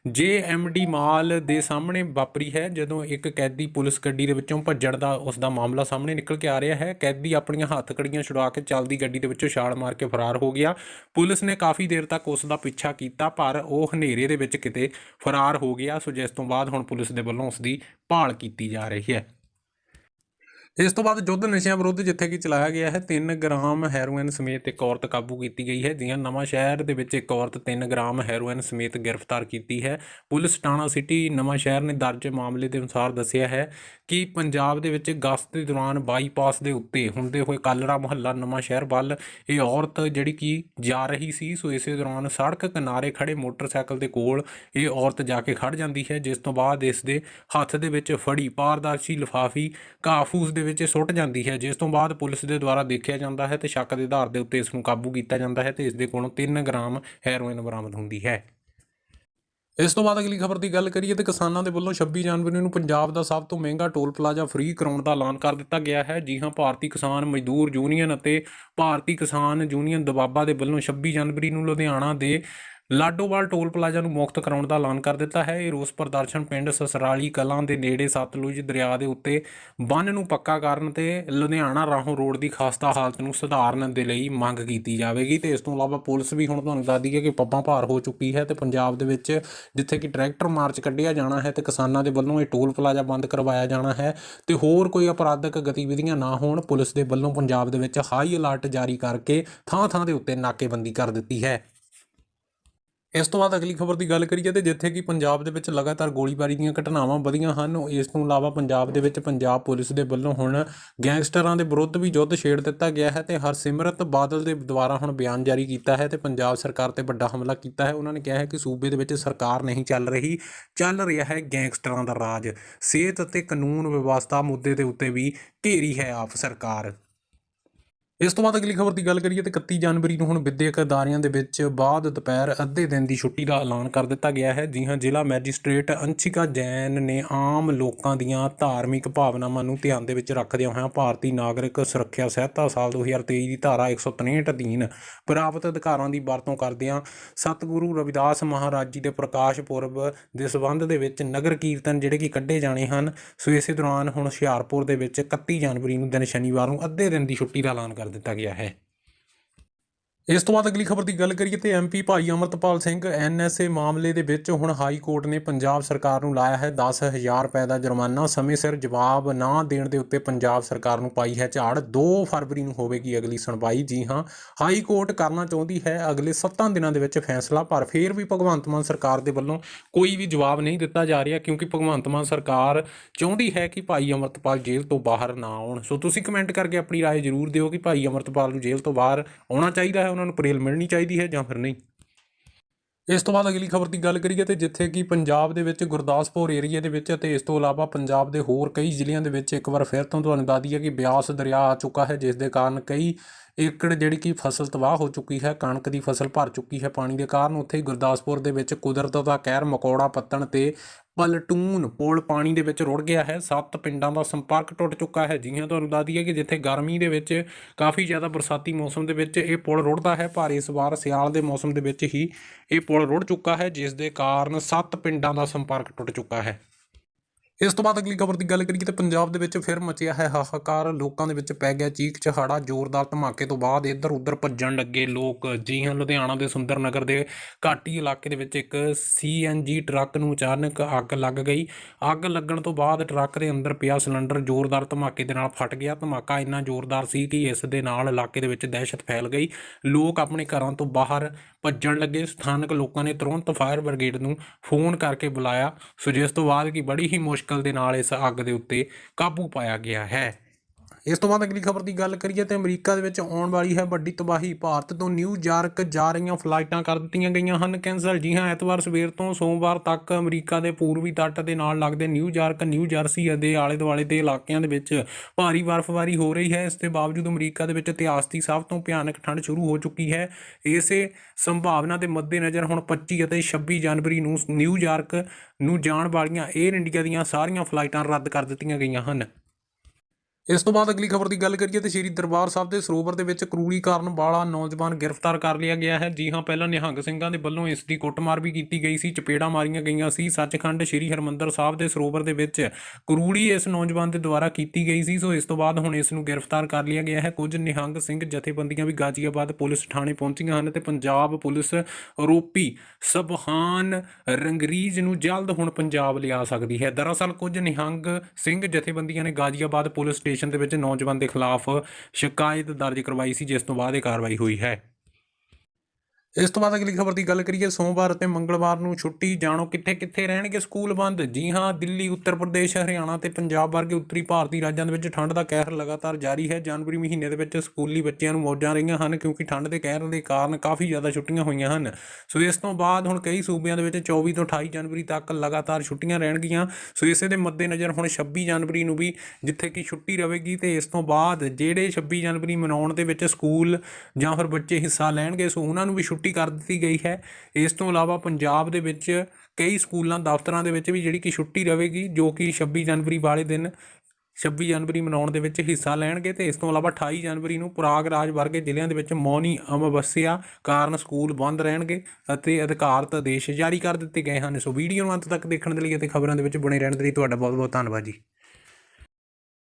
ਜੇਐਮਡੀ ਮਾਲ ਦੇ ਸਾਹਮਣੇ ਵਾਪਰੀ ਹੈ, ਜਦੋਂ ਇੱਕ ਕੈਦੀ ਪੁਲਿਸ ਗੱਡੀ ਦੇ ਵਿੱਚੋਂ ਭੱਜਣ ਦਾ ਉਸ ਦਾ ਮਾਮਲਾ ਸਾਹਮਣੇ ਨਿਕਲ ਕੇ ਆ ਰਿਹਾ ਹੈ। ਕੈਦੀ ਆਪਣੀਆਂ ਹੱਥ ਕੜੀਆਂ ਛੁਡਾ ਕੇ ਚੱਲਦੀ ਗੱਡੀ ਦੇ ਵਿੱਚੋਂ ਛਾਲ ਮਾਰ ਕੇ ਫਰਾਰ ਹੋ ਗਿਆ। ਪੁਲਿਸ ਨੇ ਕਾਫੀ ਦੇਰ ਤੱਕ ਉਸ ਦਾ ਪਿੱਛਾ ਕੀਤਾ, ਪਰ ਉਹ ਹਨੇਰੇ ਦੇ ਵਿੱਚ ਕਿਤੇ ਫਰਾਰ ਹੋ ਗਿਆ। ਸੋ ਜਿਸ ਤੋਂ ਬਾਅਦ ਹੁਣ ਪੁਲਿਸ ਦੇ ਵੱਲੋਂ ਉਸ ਦੀ ਭਾਲ ਕੀਤੀ ਜਾ ਰਹੀ ਹੈ। ਇਸ ਤੋਂ ਬਾਅਦ ਯੁੱਧ ਨਸ਼ਿਆਂ ਵਿਰੁੱਧ ਜਿੱਥੇ ਕਿ ਚਲਾਇਆ ਗਿਆ ਹੈ 3 ਗ੍ਰਾਮ ਹੈਰੋਇਨ ਸਮੇਤ ਇੱਕ ਔਰਤ ਕਾਬੂ ਕੀਤੀ ਗਈ ਹੈ। ਜੀਆਂ ਨਵਾਂ ਸ਼ਹਿਰ ਦੇ ਵਿੱਚ ਇੱਕ ਔਰਤ 3 ਗ੍ਰਾਮ ਹੈਰੋਇਨ ਸਮੇਤ ਗ੍ਰਿਫਤਾਰ ਕੀਤੀ ਹੈ। ਪੁਲਿਸ ਟਾਣਾ ਸਿਟੀ ਨਵਾਂ ਸ਼ਹਿਰ ਨੇ ਦਰਜ ਮਾਮਲੇ ਦੇ ਅਨੁਸਾਰ ਦੱਸਿਆ ਹੈ ਕਿ ਪੰਜਾਬ ਦੇ ਵਿੱਚ ਗਸਤ ਦੇ ਦੌਰਾਨ ਬਾਈਪਾਸ ਦੇ ਉੱਤੇ ਹੁੰਦੇ ਹੋਏ ਕਾਲਰਾ ਮੁਹੱਲਾ ਨਵਾਂ ਸ਼ਹਿਰ ਵੱਲ ਇਹ ਔਰਤ ਜਿਹੜੀ ਕਿ ਜਾ ਰਹੀ ਸੀ, ਸੋ ਇਸੇ ਦੌਰਾਨ ਸੜਕ ਕਿਨਾਰੇ ਖੜੇ ਮੋਟਰਸਾਈਕਲ ਦੇ ਕੋਲ ਇਹ ਔਰਤ ਜਾ ਕੇ ਖੜ ਜਾਂਦੀ ਹੈ, ਜਿਸ ਤੋਂ ਬਾਅਦ ਇਸ ਦੇ ਹੱਥ ਦੇ ਵਿੱਚ ਫੜੀ ਪਾਰਦਰਸ਼ੀ ਲਿਫਾਫੀ ਕਾਫੂਸ ਦੇ ਵਿੱਚ ਸੁੱਟ ਜਾਂਦੀ ਹੈ। ਜਿਸ ਤੋਂ ਬਾਅਦ ਪੁਲਿਸ ਦੇ ਦੁਆਰਾ ਦੇਖਿਆ ਜਾਂਦਾ ਹੈ ਤੇ ਸ਼ੱਕ ਦੇ ਆਧਾਰ ਦੇ ਉੱਤੇ ਇਸ ਨੂੰ ਕਾਬੂ ਕੀਤਾ ਜਾਂਦਾ ਹੈ ਤੇ ਇਸ ਦੇ ਕੋਲੋਂ 3 ਗ੍ਰਾਮ ਹੈਰੋਇਨ ਬਰਾਮਦ ਹੁੰਦੀ ਹੈ। ਇਸ ਤੋਂ ਬਾਅਦ ਅਗਲੀ ਖਬਰ ਦੀ ਗੱਲ ਕਰੀਏ ਤੇ ਕਿਸਾਨਾਂ ਦੇ ਵੱਲੋਂ 26 ਜਨਵਰੀ ਨੂੰ ਪੰਜਾਬ ਦਾ ਸਭ ਤੋਂ ਮਹਿੰਗਾ ਟੋਲ ਪਲਾਜ਼ਾ ਫ੍ਰੀ ਕਰਾਉਣ ਦਾ ਐਲਾਨ ਕਰ ਦਿੱਤਾ ਗਿਆ ਹੈ। ਜੀ ਹਾਂ, ਭਾਰਤੀ ਕਿਸਾਨ ਮਜ਼ਦੂਰ ਯੂਨੀਅਨ ਅਤੇ ਭਾਰਤੀ ਕਿਸਾਨ ਯੂਨੀਅਨ ਦਬਾਬਾ ਦੇ ਵੱਲੋਂ 26 ਜਨਵਰੀ ਨੂੰ ਲੁਧਿਆਣਾ ਦੇ ਲਾਡੋਵਾਲ ਟੋਲ ਪਲਾਜ਼ਾ ਨੂੰ ਮੁਕਤ ਕਰਾਉਣ ਦਾ ਐਲਾਨ ਕਰ ਦਿੱਤਾ ਹੈ। ਇਹ ਰੋਸ ਪ੍ਰਦਰਸ਼ਨ ਪਿੰਡ ਸਸਰਾਲੀ ਕਲਾਂ ਦੇ ਨੇੜੇ ਸਤਲੁਜ ਦਰਿਆ ਦੇ ਉੱਤੇ ਬੰਨ ਨੂੰ ਪੱਕਾ ਕਰਨ ਤੇ ਲੁਧਿਆਣਾ ਰਾਹੋਂ ਰੋਡ ਦੀ ਖਸਤਾ ਹਾਲਤ ਨੂੰ ਸੁਧਾਰਨ ਦੇ ਲਈ ਮੰਗ ਕੀਤੀ ਜਾਵੇਗੀ। ਤੇ ਇਸ ਤੋਂ ਇਲਾਵਾ ਪੁਲਿਸ ਵੀ ਹੁਣ ਤੁਹਾਨੂੰ ਦੱਸ ਦਈਏ ਕਿ ਪੱਬਾਂ ਭਾਰ ਹੋ ਚੁੱਕੀ ਹੈ ਤੇ ਪੰਜਾਬ ਦੇ ਵਿੱਚ ਜਿੱਥੇ ਕਿ ਟਰੈਕਟਰ ਮਾਰਚ ਕੱਢਿਆ ਜਾਣਾ ਹੈ ਤੇ ਕਿਸਾਨਾਂ ਦੇ ਵੱਲੋਂ ਇਹ ਟੋਲ ਪਲਾਜ਼ਾ ਬੰਦ ਕਰਵਾਇਆ ਜਾਣਾ ਹੈ ਤੇ ਹੋਰ ਕੋਈ ਅਪਰਾਧਕ ਗਤੀਵਿਧੀਆਂ ਨਾ ਹੋਣ, ਪੁਲਿਸ ਦੇ ਵੱਲੋਂ ਪੰਜਾਬ ਦੇ ਵਿੱਚ ਹਾਈ ਅਲਰਟ ਜਾਰੀ ਕਰਕੇ ਥਾਂ ਥਾਂ ਦੇ ਉੱਤੇ ਨਾਕੇਬੰਦੀ ਕਰ ਦਿੱਤੀ ਹੈ। ਇਸ ਤੋਂ ਬਾਅਦ ਅਗਲੀ ਖਬਰ ਦੀ ਗੱਲ ਕਰੀਏ ਤੇ ਜਿੱਥੇ ਕਿ ਪੰਜਾਬ ਦੇ ਵਿੱਚ ਲਗਾਤਾਰ ਗੋਲੀਬਾਰੀ ਦੀਆਂ ਘਟਨਾਵਾਂ ਵਧੀਆਂ ਹਨ, ਇਸ ਤੋਂ ਇਲਾਵਾ ਪੰਜਾਬ ਦੇ ਵਿੱਚ ਪੰਜਾਬ ਪੁਲਿਸ ਦੇ ਵੱਲੋਂ ਹੁਣ ਗੈਂਗਸਟਰਾਂ ਦੇ ਵਿਰੁੱਧ ਵੀ ਯੁੱਧ ਛੇੜ ਦਿੱਤਾ ਗਿਆ ਹੈ ਤੇ ਹਰਸਿਮਰਤ ਬਾਦਲ ਦੇ ਦੁਆਰਾ ਹੁਣ ਬਿਆਨ ਜਾਰੀ ਕੀਤਾ ਹੈ ਤੇ ਪੰਜਾਬ ਸਰਕਾਰ ਤੇ ਵੱਡਾ ਹਮਲਾ ਕੀਤਾ ਹੈ। ਉਹਨਾਂ ਨੇ ਕਿਹਾ ਹੈ ਕਿ ਸੂਬੇ ਦੇ ਵਿੱਚ ਸਰਕਾਰ ਨਹੀਂ ਚੱਲ ਰਹੀ, ਚੱਲ ਰਿਹਾ ਹੈ ਗੈਂਗਸਟਰਾਂ ਦਾ ਰਾਜ। ਸਿਹਤ ਅਤੇ ਕਾਨੂੰਨ ਵਿਵਸਥਾ ਮੁੱਦੇ ਦੇ ਉੱਤੇ ਵੀ ਘੇਰੀ ਹੈ ਆਪ ਸਰਕਾਰ। ਇਸ ਤੋਂ ਬਾਅਦ ਅਗਲੀ ਖਬਰ ਦੀ ਗੱਲ ਕਰੀਏ ਤਾਂ 31 ਜਨਵਰੀ ਨੂੰ ਹੁਣ ਵਿਦਿਅਕ ਅਦਾਰਿਆਂ ਦੇ ਵਿੱਚ ਬਾਅਦ ਦੁਪਹਿਰ ਅੱਧੇ ਦਿਨ ਦੀ ਛੁੱਟੀ ਦਾ ਐਲਾਨ ਕਰ ਦਿੱਤਾ ਗਿਆ ਹੈ। ਜੀ ਹਾਂ, ਜ਼ਿਲ੍ਹਾ ਮੈਜਿਸਟ੍ਰੇਟ ਅੰਸ਼ਿਕਾ ਜੈਨ ਨੇ ਆਮ ਲੋਕਾਂ ਦੀਆਂ ਧਾਰਮਿਕ ਭਾਵਨਾਵਾਂ ਨੂੰ ਧਿਆਨ ਦੇ ਵਿੱਚ ਰੱਖਦਿਆਂ ਹੋਇਆਂ ਭਾਰਤੀ ਨਾਗਰਿਕ ਸੁਰੱਖਿਆ ਸਹਿਤਾ ਸਾਲ 2023 ਦੀ ਧਾਰਾ 163 ਅਧੀਨ ਪ੍ਰਾਪਤ ਅਧਿਕਾਰਾਂ ਦੀ ਵਰਤੋਂ ਕਰਦਿਆਂ ਸਤਿਗੁਰੂ ਰਵਿਦਾਸ ਮਹਾਰਾਜ ਜੀ ਦੇ ਪ੍ਰਕਾਸ਼ ਪੁਰਬ ਦੇ ਸਬੰਧ ਦੇ ਵਿੱਚ ਨਗਰ ਕੀਰਤਨ ਜਿਹੜੇ ਕਿ ਕੱਢੇ ਜਾਣੇ ਹਨ, ਸੋ ਇਸੇ ਦੌਰਾਨ ਹੁਣ ਹੁਸ਼ਿਆਰਪੁਰ ਦੇ ਵਿੱਚ 31 ਜਨਵਰੀ ਨੂੰ ਦਿਨ ਸ਼ਨੀਵਾਰ ਨੂੰ ਅੱਧੇ ਦਿਨ ਦੀ ਛੁੱਟੀ ਦਾ ਐਲਾਨ ਕਰ ਦਿੱਤਾ ਗਿਆ ਹੈ। ਇਸ ਤੋਂ ਬਾਅਦ ਅਗਲੀ ਖਬਰ ਦੀ ਗੱਲ ਕਰੀਏ ਤੇ ਐਮਪੀ ਭਾਈ ਅਮਰਤਪਾਲ ਸਿੰਘ ਐਨਐਸਏ ਮਾਮਲੇ ਦੇ ਵਿੱਚ ਹੁਣ ਹਾਈ ਕੋਰਟ ਨੇ ਪੰਜਾਬ ਸਰਕਾਰ ਨੂੰ ਲਾਇਆ ਹੈ 10000 ਰੁਪਏ ਦਾ ਜੁਰਮਾਨਾ ਸਮੇਂ ਸਿਰ ਜਵਾਬ ਨਾ ਦੇਣ ਦੇ ਉੱਤੇ ਪੰਜਾਬ ਸਰਕਾਰ ਨੂੰ ਪਾਈ ਹੈ ਝਾੜ 2 ਫਰਵਰੀ ਨੂੰ ਹੋਵੇਗੀ ਅਗਲੀ ਸੁਣਵਾਈ ਜੀ ਹਾਂ ਹਾਈ ਕੋਰਟ ਕਰਨਾ ਚਾਹੁੰਦੀ ਹੈ ਅਗਲੇ 7 ਦਿਨਾਂ ਦੇ ਵਿੱਚ ਫੈਸਲਾ ਪਰ ਫਿਰ ਵੀ ਭਗਵੰਤ ਮਾਨ ਸਰਕਾਰ ਦੇ ਵੱਲੋਂ ਕੋਈ ਵੀ ਜਵਾਬ ਨਹੀਂ ਦਿੱਤਾ ਜਾ ਰਿਹਾ ਕਿਉਂਕਿ ਭਗਵੰਤ ਮਾਨ ਸਰਕਾਰ ਚਾਹੁੰਦੀ ਹੈ ਕਿ ਭਾਈ ਅਮਰਤਪਾਲ ਜੇਲ੍ਹ ਤੋਂ ਬਾਹਰ ਨਾ ਆਉਣ ਸੋ ਤੁਸੀਂ ਕਮੈਂਟ ਕਰਕੇ ਆਪਣੀ رائے ਜ਼ਰੂਰ ਦਿਓ ਕਿ ਭਾਈ ਅਮਰਤਪਾਲ ਨੂੰ ਜੇਲ੍ਹ ਤੋਂ ਬਾਹਰ ਆਉਣਾ ਚਾਹੀਦਾ ਹੈ ਉਹਨਾਂ ਨੂੰ ਪਰੇਲ ਮਿਲਣੀ ਚਾਹੀਦੀ ਹੈ ਜਾਂ ਫਿਰ ਨਹੀਂ? ਇਸ ਤੋਂ ਬਾਅਦ ਅਗਲੀ ਖਬਰ ਦੀ ਗੱਲ ਕਰੀਏ ਤੇ ਜਿੱਥੇ ਕਿ ਪੰਜਾਬ ਦੇ ਵਿੱਚ ਗੁਰਦਾਸਪੁਰ ਏਰੀਆ ਦੇ ਵਿੱਚ ਅਤੇ ਇਸ ਤੋਂ ਇਲਾਵਾ ਪੰਜਾਬ ਦੇ ਹੋਰ ਕਈ ਜ਼ਿਲ੍ਹਿਆਂ ਦੇ ਵਿੱਚ ਇੱਕ ਵਾਰ ਫਿਰ ਤੋਂ ਤੁਹਾਨੂੰ ਦੱਸ ਦਈਏ ਕਿ ਬਿਆਸ ਦਰਿਆ ਆ ਚੁੱਕਾ ਹੈ, ਜਿਸ ਦੇ ਕਾਰਨ ਕਈ ਏਕੜ ਜਿਹੜੀ ਕਿ ਫਸਲ ਤਬਾਹ ਹੋ ਚੁੱਕੀ ਹੈ, ਕਣਕ ਦੀ ਫਸਲ ਭਰ ਚੁੱਕੀ ਹੈ ਪਾਣੀ ਦੇ ਕਾਰਨ। ਉੱਥੇ ਹੀ ਗੁਰਦਾਸਪੁਰ ਦੇ ਵਿੱਚ ਕੁਦਰਤ ਦਾ ਕਹਿਰ, ਮਕੌੜਾ, ਪੱਤਣ ਤੇ ਪਲਟੂਨ ਪੁਲ ਪਾਣੀ ਦੇ ਵਿੱਚ ਰੁੜ ਗਿਆ ਹੈ। ਸੱਤ ਪਿੰਡਾਂ ਦਾ ਸੰਪਰਕ ਟੁੱਟ ਚੁੱਕਾ ਹੈ। ਜਿਵੇਂ ਤੁਹਾਨੂੰ ਦੱਸ ਦਈਏ ਕਿ ਜਿੱਥੇ ਗਰਮੀ ਦੇ ਵਿੱਚ ਕਾਫੀ ਜ਼ਿਆਦਾ ਬਰਸਾਤੀ ਮੌਸਮ ਦੇ ਵਿੱਚ ਇਹ ਪੁਲ ਰੁੜਦਾ ਹੈ, ਪਰ ਇਸ ਵਾਰ ਸਿਆਲ ਦੇ ਮੌਸਮ ਦੇ ਵਿੱਚ ਹੀ ਇਹ ਪੁਲ ਰੁੜ ਚੁੱਕਾ ਹੈ, ਜਿਸ ਦੇ ਕਾਰਨ ਸੱਤ ਪਿੰਡਾਂ ਦਾ ਸੰਪਰਕ ਟੁੱਟ ਚੁੱਕਾ ਹੈ। ਇਸ ਤੋਂ ਬਾਅਦ ਅਗਲੀ ਖਬਰ ਦੀ ਗੱਲ ਕਰੀਏ ਤਾਂ ਪੰਜਾਬ ਦੇ ਵਿੱਚ ਫਿਰ ਮਚਿਆ ਹੈ ਹਾਹਾਕਾਰ, ਲੋਕਾਂ ਦੇ ਵਿੱਚ ਪੈ ਗਿਆ ਚੀਕ ਚਹਾੜਾ, ਜ਼ੋਰਦਾਰ ਧਮਾਕੇ ਤੋਂ ਬਾਅਦ ਇੱਧਰ ਉੱਧਰ ਭੱਜਣ ਲੱਗੇ ਲੋਕ। ਜੀ ਹਾਂ, ਲੁਧਿਆਣਾ ਦੇ ਸੁੰਦਰ ਨਗਰ ਦੇ ਘਾਟੀ ਇਲਾਕੇ ਦੇ ਵਿੱਚ ਇੱਕ ਸੀਐਨਜੀ ਟਰੱਕ ਨੂੰ ਅਚਾਨਕ ਅੱਗ ਲੱਗ ਗਈ। ਅੱਗ ਲੱਗਣ ਤੋਂ ਬਾਅਦ ਟਰੱਕ ਦੇ ਅੰਦਰ ਪਿਆ ਸਿਲੰਡਰ ਜ਼ੋਰਦਾਰ ਧਮਾਕੇ ਦੇ ਨਾਲ ਫਟ ਗਿਆ। ਧਮਾਕਾ ਇੰਨਾ ਜ਼ੋਰਦਾਰ ਸੀ ਕਿ ਇਸ ਦੇ ਨਾਲ ਇਲਾਕੇ ਦੇ ਵਿੱਚ ਦਹਿਸ਼ਤ ਫੈਲ ਗਈ। ਲੋਕ ਆਪਣੇ ਘਰਾਂ ਤੋਂ ਬਾਹਰ ਭੱਜਣ ਲੱਗੇ। ਸਥਾਨਕ ਲੋਕਾਂ ਨੇ ਤੁਰੰਤ ਫਾਇਰ ਬ੍ਰਿਗੇਡ ਨੂੰ ਫੋਨ ਕਰਕੇ ਬੁਲਾਇਆ। ਸੋ ਜਿਸ ਤੋਂ ਬਾਅਦ ਕਿ ਬੜੀ ਹੀ ਮੁਸ਼ਕਲ ਦੇ ਨਾਲ ਇਸ ਅੱਗ ਦੇ ਉੱਤੇ ਕਾਬੂ ਪਾਇਆ ਗਿਆ ਹੈ। ਇਸ ਤੋਂ ਬਾਅਦ ਅਗਲੀ ਖਬਰ ਦੀ ਗੱਲ ਕਰੀਏ ਤੇ ਅਮਰੀਕਾ ਦੇ ਵਿੱਚ ਆਉਣ ਵਾਲੀ ਹੈ ਵੱਡੀ ਤਬਾਹੀ। ਭਾਰਤ ਤੋਂ ਨਿਊਯਾਰਕ ਜਾ ਰਹੀਆਂ ਫਲਾਈਟਾਂ ਕਰ ਦਿੱਤੀਆਂ ਗਈਆਂ ਹਨ। ਕੈਂਸਲ ਜੀ ਹਾਂ, ਐਤਵਾਰ ਸਵੇਰ ਤੋਂ ਸੋਮਵਾਰ ਤੱਕ ਅਮਰੀਕਾ ਦੇ ਪੂਰਬੀ ਤੱਟ ਦੇ ਨਾਲ ਲੱਗਦੇ ਨਿਊਯਾਰਕ ਨਿਊ ਜਰਸੀ ਅਤੇ ਆਲੇ ਦੁਆਲੇ ਦੇ ਇਲਾਕਿਆਂ ਦੇ ਵਿੱਚ ਭਾਰੀ ਬਰਫ਼ਬਾਰੀ ਹੋ ਰਹੀ ਹੈ। ਇਸ ਦੇ ਬਾਵਜੂਦ ਅਮਰੀਕਾ ਦੇ ਵਿੱਚ ਇਤਿਹਾਸ ਦੀ ਸਭ ਤੋਂ ਭਿਆਨਕ ਠੰਡ ਸ਼ੁਰੂ ਹੋ ਚੁੱਕੀ ਹੈ। ਇਸੇ ਸੰਭਾਵਨਾ ਦੇ ਮੱਦੇਨਜ਼ਰ ਹੁਣ 25 ਅਤੇ 26 ਜਨਵਰੀ ਨੂੰ ਨਿਊਯਾਰਕ ਨੂੰ ਜਾਣ ਵਾਲੀਆਂ 에ਅਰ ਇੰਡੀਆ ਦੀਆਂ ਸਾਰੀਆਂ ਫਲਾਈਟਾਂ ਰੱਦ ਕਰ ਦਿੱਤੀਆਂ ਗਈਆਂ ਹਨ। ਇਸ ਤੋਂ ਬਾਅਦ ਅਗਲੀ ਖਬਰ ਦੀ ਗੱਲ ਕਰੀਏ ਤੇ ਸ਼੍ਰੀ ਦਰਬਾਰ ਸਾਹਿਬ ਦੇ ਸਰੋਵਰ ਦੇ ਵਿੱਚ ਕਰੂੜੀ ਕਾਰਨ ਵਾਲਾ ਨੌਜਵਾਨ ਗ੍ਰਿਫਤਾਰ ਕਰ ਲਿਆ ਗਿਆ ਹੈ। ਜੀ ਹਾਂ, ਪਹਿਲਾਂ ਨਿਹੰਗ ਸਿੰਘਾਂ ਦੇ ਵੱਲੋਂ ਇਸ ਦੀ ਕੁੱਟਮਾਰ ਵੀ ਕੀਤੀ ਗਈ ਸੀ, ਚਪੇੜਾਂ ਮਾਰੀਆਂ ਗਈਆਂ ਸੀ। ਸੱਚਖੰਡ ਸ਼੍ਰੀ ਹਰਮੰਦਰ ਸਾਹਿਬ ਦੇ ਸਰੋਵਰ ਦੇ ਵਿੱਚ ਕਰੂੜੀ ਇਸ ਨੌਜਵਾਨ ਦੇ ਦੁਆਰਾ ਕੀਤੀ ਗਈ ਸੀ। ਸੋ ਇਸ ਤੋਂ ਬਾਅਦ ਹੁਣ ਇਸ ਨੂੰ ਗ੍ਰਿਫਤਾਰ ਕਰ ਲਿਆ ਗਿਆ ਹੈ। ਕੁਝ ਨਿਹੰਗ ਸਿੰਘ ਜਥੇਬੰਦੀਆਂ ਵੀ ਗਾਜ਼ੀਆਬਾਦ ਪੁਲਿਸ ਥਾਣੇ ਪਹੁੰਚੀਆਂ ਹਨ ਤੇ ਪੰਜਾਬ ਪੁਲਿਸ ਆਰੋਪੀ ਸਬਹਾਨ ਰੰਗਰੀਜ਼ ਨੂੰ ਜਲਦ ਹੁਣ ਪੰਜਾਬ ਲਿਆ ਸਕਦੀ ਹੈ। ਦਰਅਸਲ ਕੁਝ ਨਿਹੰਗ ਸਿੰਘ ਜਥੇਬੰਦੀਆਂ ਨੇ ਗਾਜ਼ੀਆਬਾਦ ਪੁਲਿਸ ਸਟੇਸ਼ਨ ਦੇ ਵਿੱਚ ਨੌਜਵਾਨ ਦੇ ਖਿਲਾਫ ਸ਼ਿਕਾਇਤ ਦਰਜ ਕਰਵਾਈ ਸੀ, ਜਿਸ ਤੋਂ ਬਾਅਦ ਇਹ ਕਾਰਵਾਈ ਹੋਈ ਹੈ। ਇਸ ਤੋਂ ਬਾਅਦ ਅਗਲੀ ਖਬਰ ਦੀ ਗੱਲ ਕਰੀਏ, ਸੋਮਵਾਰ ਅਤੇ ਮੰਗਲਵਾਰ ਨੂੰ ਛੁੱਟੀ, ਜਾਣੋ ਕਿੱਥੇ ਕਿੱਥੇ ਰਹਿਣਗੇ ਸਕੂਲ ਬੰਦ? ਜੀ ਹਾਂ, ਦਿੱਲੀ, ਉੱਤਰ ਪ੍ਰਦੇਸ਼, ਹਰਿਆਣਾ ਤੇ ਪੰਜਾਬ ਵਰਗੇ ਉੱਤਰੀ ਭਾਰਤੀ ਰਾਜਾਂ ਦੇ ਵਿੱਚ ਠੰਡ ਦਾ ਕਹਿਰ ਲਗਾਤਾਰ ਜਾਰੀ ਹੈ। ਜਨਵਰੀ ਮਹੀਨੇ ਦੇ ਵਿੱਚ ਸਕੂਲੀ ਬੱਚਿਆਂ ਨੂੰ ਮੌਜਾਂ ਰਹੀਆਂ ਹਨ ਕਿਉਂਕਿ ਠੰਡ ਦੇ ਕਹਿਰ ਦੇ ਕਾਰਨ ਕਾਫੀ ਜ਼ਿਆਦਾ ਛੁੱਟੀਆਂ ਹੋਈਆਂ ਹਨ। ਸੋ ਇਸ ਤੋਂ ਬਾਅਦ ਹੁਣ ਕਈ ਸੂਬਿਆਂ ਦੇ ਵਿੱਚ 24 ਤੋਂ 28 ਜਨਵਰੀ ਤੱਕ ਲਗਾਤਾਰ ਛੁੱਟੀਆਂ ਰਹਿਣਗੀਆਂ। ਸੋ ਇਸੇ ਦੇ ਮੱਦੇਨਜ਼ਰ ਹੁਣ 26 ਜਨਵਰੀ ਨੂੰ ਵੀ ਜਿੱਥੇ ਕਿ ਛੁੱਟੀ ਰਹੇਗੀ ਤੇ ਇਸ ਤੋਂ ਬਾਅਦ ਜਿਹੜੇ 26 ਜਨਵਰੀ ਮਨਾਉਣ ਦੇ ਵਿੱਚ ਸਕੂਲ ਜਾਂ ਫਿਰ ਬੱਚੇ ਹਿੱਸਾ ਲੈਣਗੇ, ਸੋ ਉਹਨਾਂ ਨੂੰ ਵੀ ਛੁੱਟੀ ਕਰ ਦਿੱਤੀ ਗਈ ਹੈ। ਇਸ ਤੋਂ ਇਲਾਵਾ ਪੰਜਾਬ ਦੇ ਵਿੱਚ ਕਈ ਸਕੂਲਾਂ, ਦਫ਼ਤਰਾਂ ਦੇ ਵਿੱਚ ਵੀ ਜਿਹੜੀ ਕਿ ਛੁੱਟੀ ਰਹੇਗੀ ਜੋ ਕਿ 26 ਜਨਵਰੀ ਵਾਲੇ ਦਿਨ 26 ਜਨਵਰੀ ਮਨਾਉਣ ਦੇ ਵਿੱਚ ਹਿੱਸਾ ਲੈਣਗੇ ਤੇ ਇਸ ਤੋਂ ਇਲਾਵਾ 28 ਜਨਵਰੀ ਨੂੰ ਪ੍ਰਯਾਗਰਾਜ ਵਰਗੇ ਜ਼ਿਲ੍ਹਿਆਂ ਦੇ ਵਿੱਚ ਮੌਨੀ ਅਮਾਵਸਿਆ ਕਾਰਨ ਸਕੂਲ ਬੰਦ ਰਹਿਣਗੇ ਅਤੇ ਅਧਿਕਾਰਤ ਆਦੇਸ਼ ਜਾਰੀ ਕਰ ਦਿੱਤੇ ਗਏ ਹਨ। ਸੋ ਵੀਡੀਓ ਨੂੰ ਅੰਤ ਤੱਕ ਦੇਖਣ ਦੇ ਲਈ ਅਤੇ ਖਬਰਾਂ ਦੇ ਵਿੱਚ ਬਣੇ ਰਹਿਣ ਦੇ ਲਈ ਤੁਹਾਡਾ ਬਹੁਤ ਬਹੁਤ ਧੰਨਵਾਦ ਜੀ।